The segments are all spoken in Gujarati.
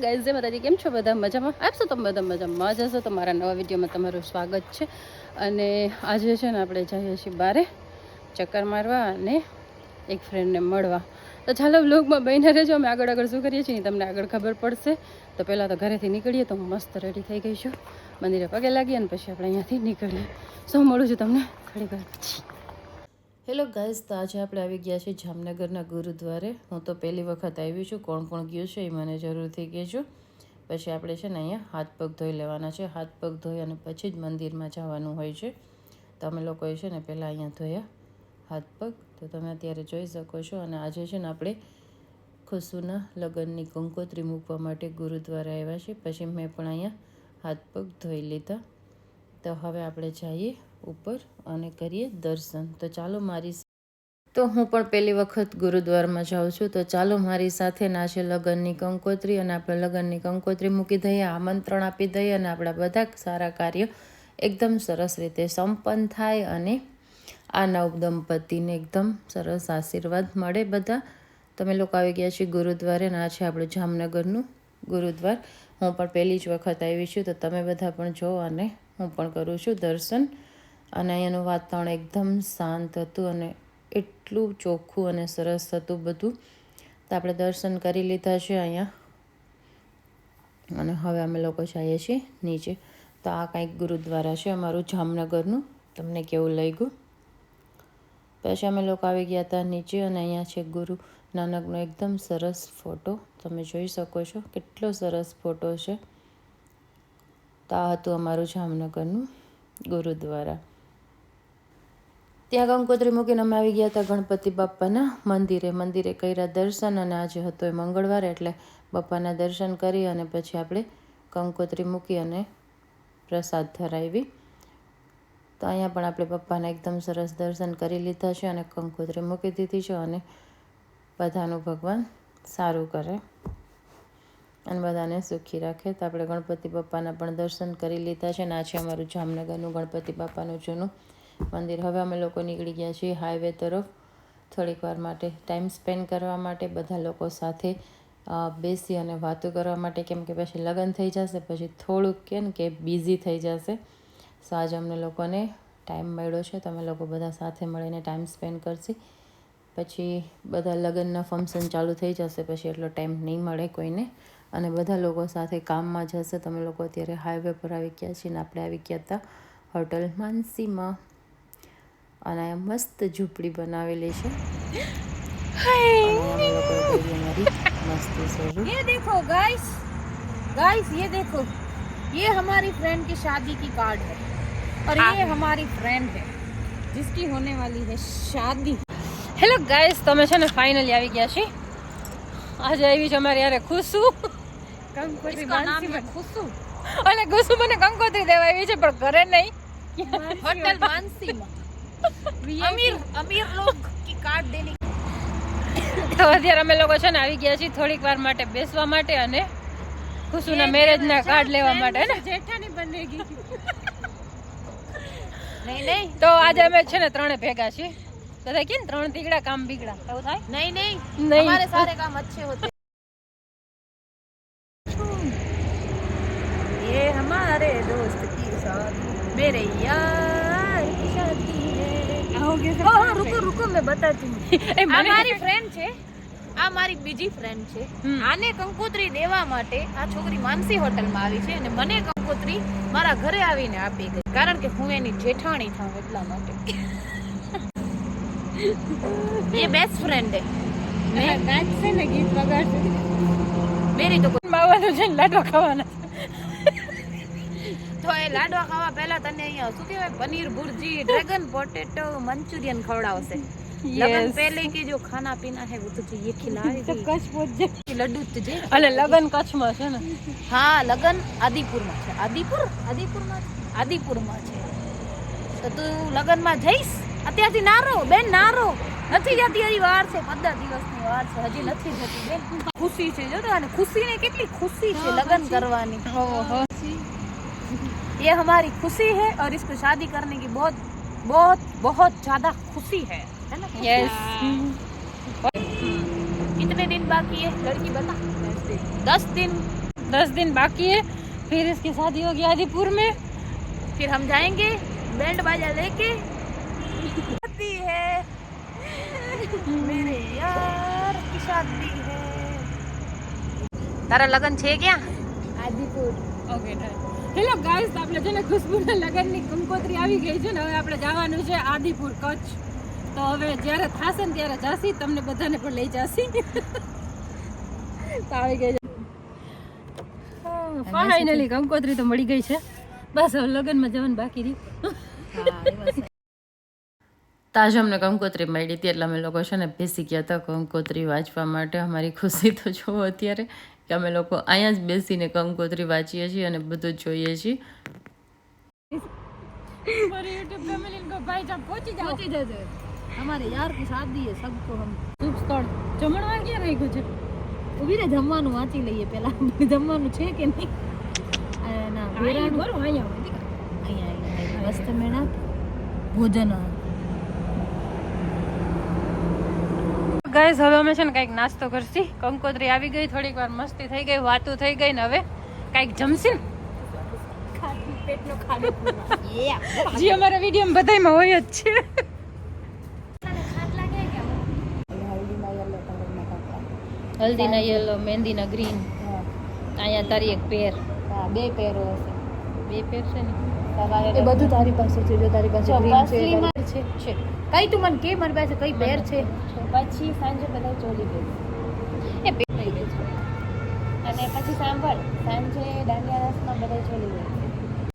ગાઈઝ જે માતાજી. કેમ છો બધા? મજામાં? આપશો તમે બધા મજામાં? જશો તો મારા નવા વિડીયોમાં તમારું સ્વાગત છે. અને આજે છે ને આપણે જઈએ છીએ બારે ચક્કર મારવા અને એક ફ્રેન્ડને મળવા. તો ચાલો બ્લોગમાં બહીને રહેજો. અમે આગળ આગળ શું કરીએ છીએ તમને આગળ ખબર પડશે. તો પહેલાં તો ઘરેથી નીકળીએ તો મસ્ત રેડી થઈ ગઈ છું મંદિરે પગે લાગીએ અને પછી આપણે અહીંયાથી નીકળીએ. શું મળું છું તમને? વાર પછી હેલો ગાઈઝ તો આજે આપણે આવી ગયા છીએ જામનગરના ગુરુદ્વારે. હું તો પહેલી વખત આવી છું, કોણ કોણ ગયું છે એ મને જરૂરથી કહેજો. પછી આપણે છે ને અહીંયા હાથ પગ ધોઈ લેવાના છે. હાથ પગ ધોઈ અને પછી જ મંદિરમાં જવાનું હોય છે. તો અમે લોકોએ છે ને પહેલાં અહીંયા ધોયા હાથ પગ. તો તમે અત્યારે જોઈ શકો છો અને આજે છે ને આપણે ખુશુના લગ્નની કંકોત્રી મૂકવા માટે ગુરુદ્વારે આવ્યા છીએ. પછી મેં પણ અહીંયા હાથ પગ ધોઈ લીધા. તો હવે આપણે જઈએ ઉપર અને કરીએ દર્શન. તો ચાલો મારી તો હું પણ પહેલી વખત ગુરુદ્વારમાં જાઉં છું. તો ચાલો મારી સાથે ના છે લગ્નની કંકોત્રી અને આપણે લગ્નની કંકોત્રી મૂકી દઈએ, આમંત્રણ આપી દઈએ અને આપણા બધા સારા કાર્ય એકદમ સરસ રીતે સંપન્ન થાય અને આ નવ દંપતીને એકદમ સરસ આશીર્વાદ મળે બધા. તમે લોકો આવી ગયા છીએ ગુરુદ્વારે અને આ છે આપણું જામનગરનું ગુરુદ્વાર. હું પણ પહેલી જ વખત આવી છું. તો તમે બધા પણ જો અને હું પણ કરું છું દર્શન. અને અહીંયાનું વાતાવરણ એકદમ શાંત હતું અને એટલું ચોખ્ખું અને સરસ હતું બધું. તો આપણે દર્શન કરી લીધા છે અહીંયા. અને હવે અમે લોકો જઈએ છીએ નીચે. તો આ કંઈક ગુરુદ્વારા છે અમારું જામનગરનું. તમને કેવું લાગ્યું? પછી અમે લોકો આવી ગયા હતા નીચે અને અહીંયા છે ગુરુ નાનકનો એકદમ સરસ ફોટો. તમે જોઈ શકો છો કેટલો સરસ ફોટો છે. તો આ હતું અમારું જામનગરનું, ગુરુદ્વારા. ત્યાં કંકોત્રી મૂકીને અમે આવી ગયા હતા ગણપતિ બાપાના મંદિરે. મંદિરે કર્યા દર્શન અને આજે હતો એ મંગળવાર એટલે બાપાના દર્શન કરી અને પછી આપણે કંકોત્રી મૂકી અને પ્રસાદ ધરાવી. તો અહીંયા પણ આપણે પપ્પાના એકદમ સરસ દર્શન કરી લીધા છે અને કંકોત્રી મૂકી દીધી છે અને બધાનું ભગવાન સારું કરે. અને બધાને સુખી રાખે. તો આપણે ગણપતિ બાપાના પણ દર્શન કરી લીધા છે અને આ છે અમારું જામનગરનું ગણપતિ બાપાનું જૂનું મંદિર. હવે અમે લોકો નીકળી ગયા છીએ હાઈવે તરફ. થોડીક વાર માટે ટાઈમ સ્પેન્ડ કરવા માટે બધા લોકો સાથે બેસી અને વાતો કરવા માટે કેમ કે પછી લગ્ન થઈ જશે, પછી થોડુંક કે ને કે બિઝી થઈ જશે. સો આજે અમને લોકોને ટાઈમ મળ્યો છે. તમે લોકો બધા સાથે મળીને ટાઈમ સ્પેન્ડ કરશી. પછી બધા લગ્નના ફંક્શન ચાલુ થઈ જશે, પછી એટલો ટાઈમ નહીં મળે કોઈને. અને બધા લોકો સાથે કામમાં જશે તમે લોકો અત્યારે હાઈવે પર આવી ગયા છીએ ને આપણે આવી ગયા હતા હોટલ માનસીમાં અને અહીંયા મસ્ત ઝૂંપડી બનાવેલી છે અને અમે લોકોએ કરી અમારી મસ્તી શરૂ ये देखो गाइस गाइस ये देखो ये हमारी फ्रेंड की शादी की कार्ड है और ये हमारी फ्रेंड है जिसकी होने वाली है शादी હેલો ગાઈસ તમે છે ને ફાઇનલી આવી ગયા છીએ આજે આવી છે અમારી યારે ખુશુ કંકોત્રી માનસી મને. ખુશુ અને ખુશુ મને કંકોત્રી દેવા આવી છે પણ ઘરે નહીં. હોટલ માનસી અમીર અમીર લોક કી કાર્ડ દેની. તો અત્યારે અમે લોકો છે ને આવી ગયા છીએ થોડીક વાર માટે બેસવા માટે અને ખુશુના મેરેજના કાર્ડ લેવા માટે ને? જેઠાની બની ગઈ નહીં નહીં. તો આજે અમે છે ને ત્રણે ભેગા છીએ. બધા કે ને ત્રણ તીગડા કામ બીગડા એવું થાય नहीं नहीं नहीं। हमारे सारे काम अच्छे होते हैं। ये हमारे दोस्त की शादी मेरे यार की शादी है आओगे हाँ हाँ रुको रुको मैं बताती हूँ એ આ મને મારી ફ્રેન્ડ છે આ મારી બીજી ફ્રેન્ડ છે હમ. આને કંકોત્રી દેવા માટે આ છોકરી માનસી હોટલમાં આવી છે અને મને કંકોત્રી મારા ઘરે આવીને આપી ગઈ કારણ કે હું એની જેઠાણી થાઉં એટલા માટે ये બેસ્ટ ફ્રેન્ડ હે મેરી તો માવાનું છે લાડવા ખાવાના તો એ લાડવા ખાવા પહેલા તને અહીંયા શું કહેવાય? Paneer bhurji dragon potato Manchurian ખવડાવશે. લગન પહેલે કે જો ખાના પીના હે વો તુજે યે ખિલાવી તો કચ્છ પહોંચજે લડ્ડુ તુજે અલે લગન કચ્છમાં છે ને? હા લગન આદિપુરમાં છે. આદિપુર? આદિપુરમાં? આદિપુરમાં છે. તો તું લગનમાં જઈશ? અત્યારથી ના રહો બેન ના રહો નથી જતી હજી વાર છે પંદર દિવસની વાર છે હજી નથી જતી બેન ખુશી છે જો તો અને ખુશીને કેટલી ખુશી છે લગન કરવાની ઓહો ये हमारी खुशी है और इसको शादी करने की बहुत बहुत बहुत ज्यादा खुशी है है ना યસ कितने दिन बाकी है लड़की बता दस दिन दस दिन बाकी है फिर इसकी शादी होगी आदिपुर में फिर हम जाएंगे बैंड बाजा लेके शादी है मेरे यार की शादी है તારા લગન છે ક્યાં આદિપુર ઓકે હેલો ગાઈસ આપણે છે ને ખુશ્બુના લગનની કંકોત્રી આવી ગઈ છે ને હવે આપણે જવાનું છે આદિપુર કચ્છ તો હવે જ્યારે થશે ને ત્યારે જાસી તમને બધાને પણ લઈ જાસી તો આવી ગઈ છે ફાઇનલી કંકોત્રી તો મળી ગઈ છે બસ હવે લગનમાં જવાનું બાકી રહ્યું તાજ અમને કંકોત્રી મળી હતી એટલે અમે લોકો છે ને બેસી ગયા હતા કંકોત્રી વાંચવા માટે અમારી ખુશી તો જુઓ અત્યારે કે અમે લોકો અહીંયા જ બેસીને કંકોત્રી વાંચીએ છીએ અને બધું જ જોઈએ છીએ हमारे YouTube फैमिली को भाई साहब पहुंची जाओ पहुंची जाते हमारे यार की शादी है सबको हम શુભ સ્થળ જમણવાર ક્યાં રાખ્યું છે ઉભી રે જમવાનું વાંચી લઈએ પેલા જમવાનું છે કે નહીં આ ના વેરાનું બરો અહીંયા અહીંયા અહીંયા મસ્ત મેળા ભોજન ગાઈસ હવે અમે છે ને કંઈક નાસ્તો કરશી. કંકોત્રી આવી ગઈ થોડીક વાર મસ્તી થઈ ગઈ વાતું થઈ ગઈ ને હવે કંઈક જમશી ને? જે અમારા વીડિયો બધાયમાં હોય જ છે. હલ્દીના યલો મહેંદીના ગ્રીન. અહીંયા તારી એક પેર. બે પેરો હશે. બે પેર છે ને? એ બધું તારી પાસે છે જો તારી પાસે ગ્રીન છે છે છે. કઈ તું મને કે મારી પાસે કઈ પેર છે? પછી સાંજે બધા ચોલી ગઈ એ પેર થઈ ગઈ છે. અને પછી સાંભળ સાંજે દાંડિયા રસમાં બધા ચોલી ગઈ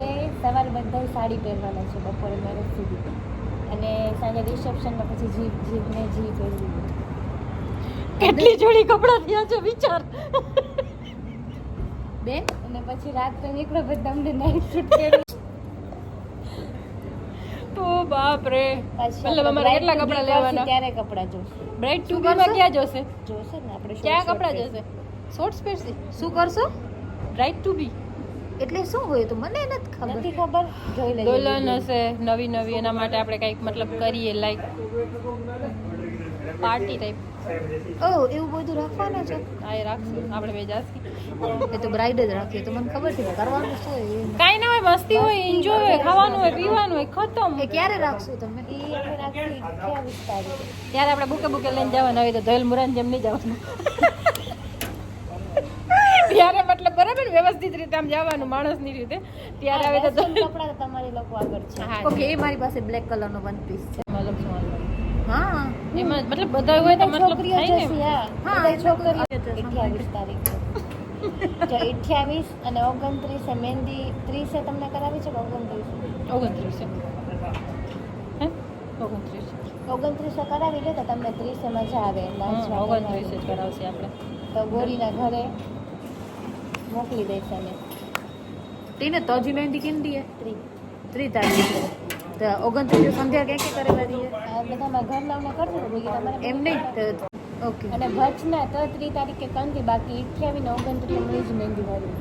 એ સવારે બધા સાડી પહેરવાના છે બપોરે મેરેજ સુધી. અને સાંજે રિસેપ્શનમાં પછી જીભ જીભને ને જી પહેરવી કેટલી જોડી કપડાં થયા છે વિચાર. બે? અને પછી રાત્રે નીકળો બધા અમને નાઇટ શૂટ ઓ બાપ રે. મતલબ અમારે કેટલા કપડાં લેવાના? ક્યારે કપડાં જોશે? બ્રાઇડ ટુ બીમાં ક્યાં જોશે? જોશે ને આપણે ક્યાં કપડાં જોશે? શોર્ટ્સ પહેરશે. શું કરશો? બ્રાઇડ ટુ બી એટલે શું હોય તો મને નથી ખબર. નથી ખબર. જોઈ લેજો દોલન હશે નવી નવી એના માટે આપણે કંઈક મતલબ કરીએ લાઈક પાર્ટી ટાઈપ ઓહ એવું બધું રાખવાનું છે? એ રાખશું. આપણે બે જાસી. એ તો બ્રાઇડ જ રાખીએ તો મને ખબર છે કરવાનું શું હોય કાંઈ ના હોય મસ્તી હોય એન્જોય હોય ખાવાનું હોય પીવાનું હોય ખતમ. એ ક્યારે રાખશું તમે? એ આપણે ત્યારે આપણે બુકે બુકે લઈને જવાના હોય તો ધોયેલ મુરાન જેમ નહીં જવાનું. ત્યારે મતલબ બરાબર વ્યવસ્થિત રીતે આમ જવાનું માણસની રીતે. ત્યારે આવે તો કપડા તમારી લોકો આગળ છે. હા. ઓકે એ મારી પાસે બ્લેક કલરનો વન પીસ છે. મતલબ. હા. એમાં મતલબ બધા હોય તો મતલબ થાય ને. હા. છોકરીઓ તારીખે જો અઠ્યાવીસ અને ઓગણત્રીસે મહેંદી ત્રીસે તમને કરાવી છે કે ઓગણત્રીસે? ઓગણત્રીસ. હે? ઓગણત્રીસ. ઓગણત્રીસે કરાવી લે તો તમને ત્રીસે મજા આવે. ઓગણત્રીસ જ કરાવશે આપણે. તો ગોરીના ઘરે મોકલી દઈશ અમે તીને તોજી મહેંદી કેમ દીએ ત્રી ત્રી. તારીખે તો ઓગણત્રીસ સંધ્યા ક્યાં ક્યાં કરેલા છે? બધામાં ઘર લાવને કરશે ને ભેગી તમારે. એમ નહીં? ઓકે. અને ભચના તો ત્રી તારીખે કંદી બાકી અઠ્યાવીસ ને ઓગણત્રીસ મળી જ મહેંદી વાળી.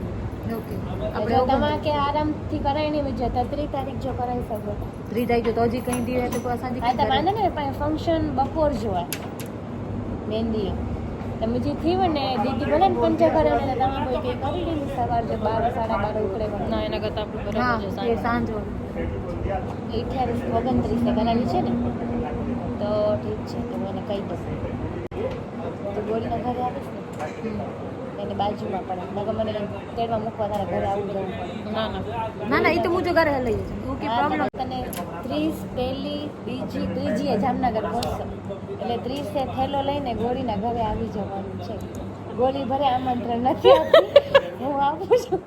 ઓકે. આપણે આપણે તમારે કે આરામથી કરાય નહીં મજા તો તારીખ જો કરાવી શકો. તારીખે તોજી કઈ દીએ તો સાંજે હા તો વાંધો ને પણ ફંક્શન બપોર જોવા મહેંદી તમે જે થયું ને દીદી ભલે ને પંચે કરે ને તમે કોઈ કરી દે સવાર જો બાર સાડા બાર ઉકળે ના એના કરતાં આપણે બરાબર છે એ અઠ્યાવીસ ઓગણત્રીસે કરાવી છે ને તો ઠીક છે તો મને કહી દઉં. તો ગોળીના ઘરે આવીશ ને એને બાજુમાં પણ નગર મને તેડવા મૂકવા તારા ઘરે આવું જવું પડે. ના ના. ના ના એ તો હું જો ઘરે લઈ જઈશ. પ્રોબ્લેમ તને ત્રીસ પહેલી બીજી ત્રીજીએ જામનગર પહોંચશે એટલે ત્રીસે થેલો લઈને ગોળીના ઘરે આવી જવાનું છે. ગોળી ભરે આમંત્રણ નથી આપતી. હું આવું છું.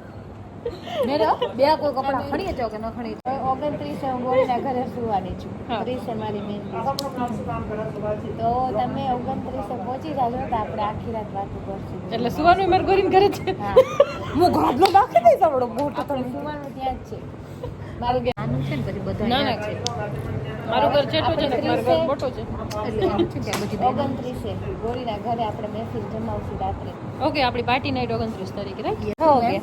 બે કોઈ કપડા ખણીએ છો કે ન ખણીએ છો? ઓગણત્રીસે હું ગોળીના ઘરે સુવાની છું. ત્રીસે મારી મહેંદી તો તમે ઓગણત્રીસે પહોંચી જાજો તો આપણે આખી રાત વાતો કરશું એટલે સુવાનું મારે ગોરીને ઘરે છે? હા. હું ઘાટલો નાખી દઈશ આપણો મોટો તમે સુવાનું ત્યાં જ છે. મારું આનું છે ને પછી બધા ના ના. છે. મારું ઘર છેટું છે ને મારું ઘર મોટું છે. એટલે આમ છે કે બધી ઓગણત્રીસે ગોળીના ઘરે આપણે મહેફિલ જમાવશું રાત્રે. ઓકે આપણી પાર્ટી નાઈટ ઓગણત્રીસ તારીખે રાઈટ? ઓકે.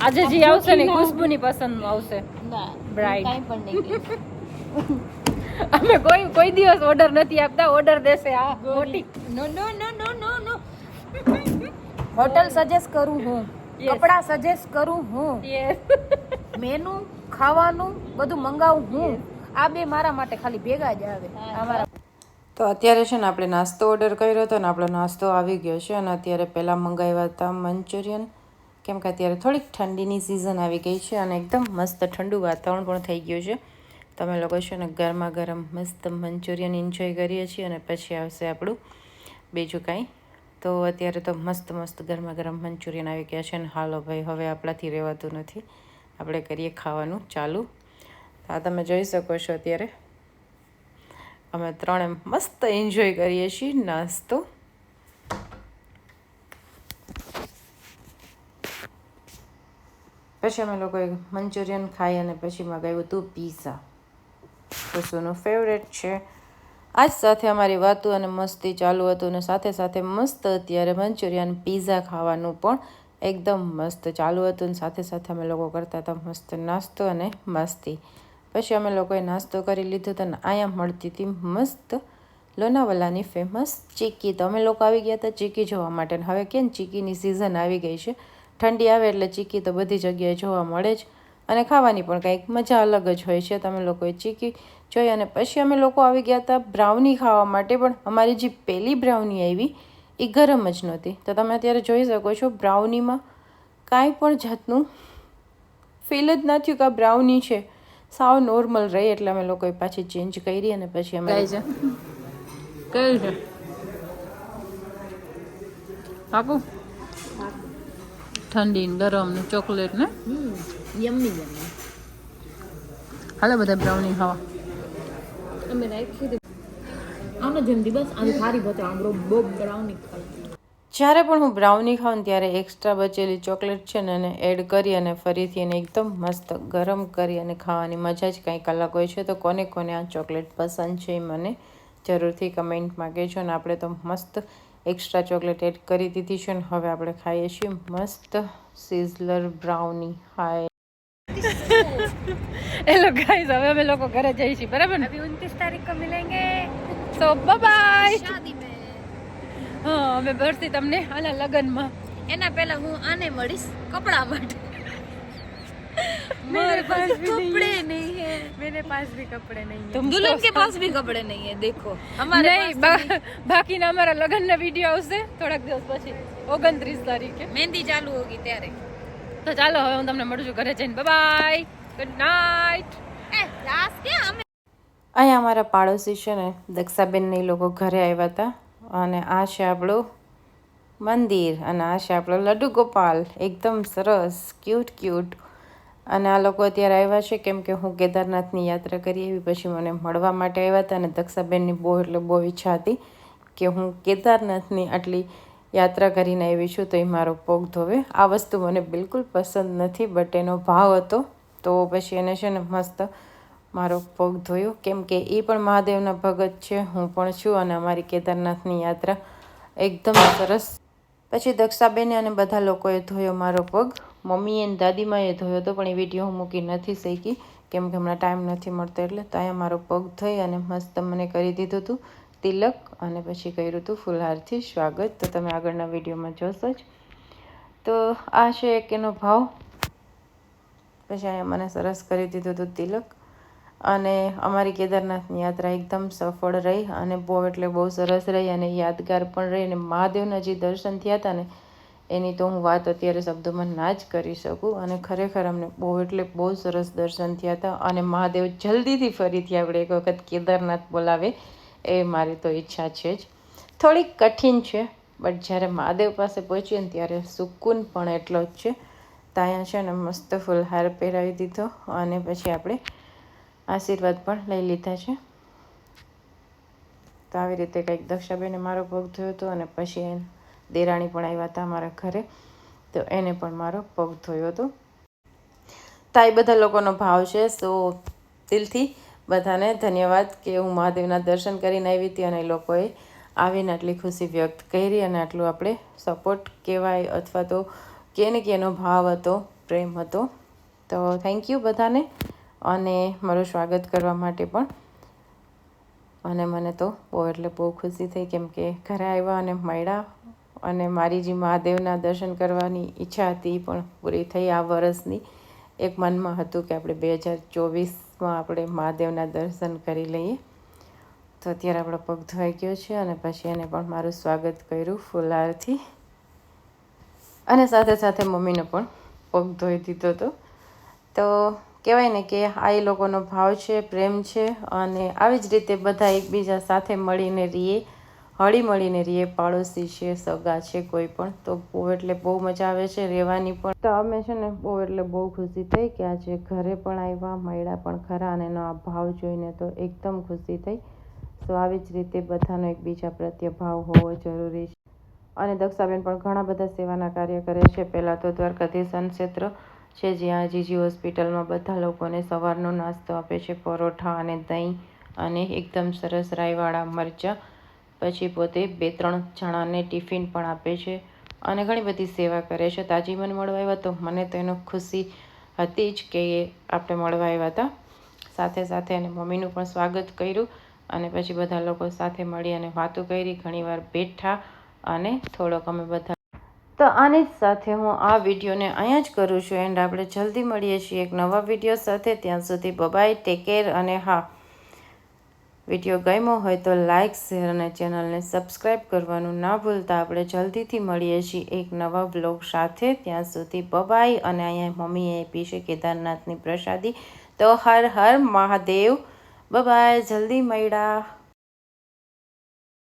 આજે જે આવશે ને ખુશ્બુની પસંદ આવશે. ના Bride. કાંઈ પણ નહીં અમે કોઈ કોઈ દિવસ ઓર્ડર નથી આપતા ઓર્ડર દેશે આ ગોટી નો નો નો નો નો નો હોટલ સજેસ્ટ કરું હું. કપડા સજેસ્ટ કરું હું. મેનુ ખાવાનું બધું મંગાવું હું. આ બે મારા માટે ખાલી ભેગા જ આવે. અમારા. તો અત્યારે છે ને આપણે નાસ્તો ઓર્ડર કર્યો હતો ને આપણો નાસ્તો આવી ગયો છે અને અત્યારે પહેલાં મંગાવ્યા હતા મંચુરિયન. કેમ કે અત્યારે થોડીક ઠંડીની સિઝન આવી ગઈ છે અને એકદમ મસ્ત ઠંડુ વાતાવરણ પણ થઈ ગયું છે. તમે લોકો છે ને ગરમા ગરમ મસ્ત મંચુરિયન એન્જોય કરીએ છીએ અને પછી આવશે આપણું બીજું કાંઈ. તો અત્યારે તો મસ્ત મસ્ત ગરમા ગરમ મંચુરિયન આવી ગયા છે ને હાલો ભાઈ, હવે આપણાથી રહેવાતું નથી. આપણે કરીએ ખાવાનું ચાલુ. આ તમે જોઈ શકો છો અત્યારે. અમે ત્રણે મસ્ત એન્જોય કરીએ છીએ નાસ્તો. પછી અમે લોકોએ મંચુરિયન ખાઈ અને પછી મગાવ્યું હતું પીઝા પશુનું ફેવરેટ છે. આજ સાથે અમારી વાતો અને મસ્તી ચાલુ હતું અને સાથે સાથે મસ્ત અત્યારે મંચુરિયન પીઝા ખાવાનું પણ એકદમ મસ્ત ચાલુ હતું અને સાથે સાથે અમે લોકો કરતા હતા મસ્ત નાસ્તો અને મસ્તી. પછી અમે લોકોએ નાસ્તો કરી લીધો હતો અને અહીંયા મળતી હતી મસ્ત લોનાવાલાની ફેમસ ચીકી તો અમે લોકો આવી ગયા હતા ચીકી જોવા માટે હવે કેમ ચીકીની સિઝન આવી ગઈ છે? ઠંડી આવે એટલે ચીકી તો બધી જગ્યાએ જોવા મળે જ. અને ખાવાની પણ કંઈક મજા અલગ જ હોય છે. તમે લોકોએ ચીકી જોઈ અને પછી અમે લોકો આવી ગયા હતા બ્રાઉની ખાવા માટે, પણ અમારી જે પહેલી બ્રાઉની આવી એ ગરમ જ નહોતી. તો તમે અત્યારે જોઈ શકો છો બ્રાઉનીમાં કાંઈ પણ જાતનું ફીલ જ ના થયું કે આ બ્રાઉની છે. સાવ નોર્મલ રહી એટલે અમે લોકોએ પાછી ચેન્જ કરી અને પછી અમે કયું છે? પાકું? ઠંડી ને ગરમ ને ચોકલેટ ને યમ્મી યમ્મી. હાલો બધા બ્રાઉની ખાવા. અમે રાખી આનો જલ્દી બસ આની ખારી બચે આમરો બહુ બ્રાઉની ખાઈ જ્યારે પણ હું બ્રાઉની ખાઉં ને ત્યારે એક્સ્ટ્રા બચેલી ચોકલેટ છે ને એને એડ કરી અને ફરીથી એને એકદમ મસ્ત ગરમ કરી અને ખાવાની મજા જ કંઈક અલગ હોય છે. તો કોને કોને આ ચોકલેટ પસંદ છે એ મને જરૂરથી કમેન્ટમાં કહેજો અને આપણે તો મસ્ત એક્સ્ટ્રા ચોકલેટ એડ કરી દીધી છે અને હવે આપણે ખાઈએ છીએ મસ્ત sizzler brownie hi hello guys હવે અમે લોકો ઘરે જઈએ છીએ બરાબર ને? અભી 29 તારીખ કો મિલેંગે સો બાય શાદી મે. હા અમે બરસી તમને આના લગનમાં. એના પહેલા હું આને મળીશ કપડા માટે. मेरे पास भी कपड़े नहीं है मेरे पास भी कपड़े नहीं तुम दुल्हन के पास भी कपड़े नहीं है देखो हमारे નહીં બા- બાકીના અમારા લગ્નના વિડીયો આવશે થોડાક દિવસ પછી ઓગણત્રીસ તારીખે મહેંદી ચાલુ હોગી ત્યારે તો ચાલો હવે હું તમને મળું છું ઘરે જઈને બાય ગુડ નાઇટ એ રાસ કે અમે અહીંયા અમારા પાડોશી છે ને દક્ષાબેન ને એ લોકો ઘરે આવ્યા હતા અને આ છે આપણું મંદિર અને આ છે આપણો લડ્ડુ ગોપાલ એકદમ સરસ ક્યુટ ક્યુટ અને આ લોકો અત્યારે આવ્યા છે, કેમ કે હું કેદારનાથની યાત્રા કરી એવી પછી મને મળવા માટે આવ્યા હતા અને દક્ષાબેનની બહુ, એટલે બહુ ઈચ્છા હતી કે હું કેદારનાથની આટલી યાત્રા કરીને આવી છું, તો એ મારો પગ ધોવે. આ વસ્તુ મને બિલકુલ પસંદ નથી બટ એનો ભાવ હતો. તો પછી એને છે ને મસ્ત મારો પગ ધોયો. કેમ કે એ પણ મહાદેવના ભગત છે, હું પણ છું, અને અમારી કેદારનાથની યાત્રા એકદમ સરસ પછી દક્ષાબેને અને બધા લોકોએ ધોયો મારો પગ. મમ્મીએ અને દાદીમાએ ધોયો હતો પણ એ વીડિયો હું મૂકી નથી શીખી કેમ કે હમણાં ટાઈમ નથી મળતો એટલે તો અહીંયા મારો પગ થઈ અને મસ્ત મને કરી દીધું હતું તિલક અને પછી કર્યું હતું ફુલહારથી સ્વાગત. તો તમે આગળના વિડીયોમાં જોશો જ. તો આ છે એક એનો ભાવ. પછી અહીંયા મને સરસ કરી દીધું હતું તિલક. અને અમારી કેદારનાથની યાત્રા એકદમ સફળ રહી અને બહુ એટલે બહુ સરસ રહી અને યાદગાર પણ રહી અને મહાદેવના જે દર્શન થયા હતા ને, એની તો હું વાત અત્યારે શબ્દોમાં ના જ કરી શકું. અને ખરેખર અમને બહુ એટલે બહુ સરસ દર્શન થયા હતા અને મહાદેવ જલ્દીથી ફરીથી આપણે એક વખત કેદારનાથ બોલાવે એ મારી તો ઈચ્છા છે જ. થોડીક કઠિન છે, બટ જ્યારે મહાદેવ પાસે પહોંચીએ ને ત્યારે સુકૂન પણ એટલો જ છે. ત્યાં છે ને મસ્ત ફૂલહાર પહેરાવી દીધો અને પછી આપણે આશીર્વાદ પણ લઈ લીધા છે. તો આવી રીતે કંઈક દક્ષાબેને મારો પગ ધોયો હતો અને પછી એ દેરાણી પણ આવ્યા હતા મારા ઘરે, તો એને પણ મારો પગ ધોયો હતો. તો આ બધા લોકોનો ભાવ છે, સો દિલથી બધાને ધન્યવાદ કે હું મહાદેવના દર્શન કરીને આવી હતી અને એ લોકોએ આવીને આટલી ખુશી વ્યક્ત કરી અને આટલું આપણે સપોર્ટ કહેવાય અથવા તો કે ને કેનો ભાવ હતો, પ્રેમ હતો. તો થેન્ક યુ બધાને. અને મારું સ્વાગત કરવા માટે પણ. અને મને તો બહુ, એટલે બહુ ખુશી થઈ કેમ કે ઘરે આવ્યા અને મળ્યા. અને મારી જે મહાદેવના દર્શન કરવાની ઈચ્છા હતી પણ પૂરી થઈ આ વર્ષની. એક મનમાં હતું કે આપણે બે હજાર ચોવીસમાં આપણે મહાદેવના દર્શન કરી લઈએ. તો અત્યારે આપણો પગ ધોઈ ગયો છે અને પછી એને પણ મારું સ્વાગત કર્યું ફુલારથી. અને સાથે સાથે મમ્મીને પણ પગ ધોઈ દીધો હતો. તો કહેવાય ને કે આ એ લોકોનો ભાવ છે, પ્રેમ છે અને આવી જ રીતે બધા એકબીજા સાથે મળીને રહીએ હળી મળીને રહીએ, પાડોશી છે, સગા છે, કોઈ પણ. તો બહુ એટલે બહુ મજા આવે છે રહેવાની પણ. તો અમે છે ને બહુ એટલે બહુ ખુશી થઈ કે આજે ઘરે પણ આવ્યા, મળ્યા પણ ખરા અને એનો આ ભાવ જોઈને તો એકદમ ખુશી થઈ. તો આવી જ રીતે બધાનો એકબીજા પ્રત્યે ભાવ હોવો જરૂરી છે. અને દક્ષાબેન પણ ઘણા બધા સેવાના કાર્ય કરે છે. પહેલાં તો દ્વારકાધીશ ક્ષેત્ર છે, જ્યાં જીજી હોસ્પિટલમાં બધા લોકોને સવારનો નાસ્તો આપે છે, પરોઠા અને દહીં અને એકદમ સરસ રાઈવાળા મરચાં. પછી પોતે બે ત્રણ જણાને ટિફિન પણ આપે છે અને ઘણી બધી સેવા કરે છે. તાજી મને મળવા આવ્યા તો મને તો એનો ખુશી હતી જ કે એ આપણે મળવા આવ્યા હતા. સાથે સાથે એને મમ્મીનું પણ સ્વાગત કર્યું અને પછી બધા લોકો સાથે મળી અને વાતો કરી. ઘણીવાર બેઠા અને થોડોક અમે બધા તો આની જ સાથે હું આ વિડીયોને અહીંયા જ કરું છું. એન્ડ આપણે જલ્દી મળીએ છીએ એક નવા વીડિયો સાથે. ત્યાં સુધી બબાય ટેક કેર અને હા. વીડિયો ગમ્યો હોય તો લાઇક શેર અને ચેનલને સબસ્ક્રાઈબ કરવાનું ના ભૂલતા. આપણે જલ્દીથી મળીએ છીએ એક નવા બ્લોગ સાથે. ત્યાં સુધી બબાય અને અહીંયા મમ્મીએ આપી છે કેદારનાથની પ્રસાદી. તો હર હર મહાદેવ. બબાય જલ્દી મળ્યા.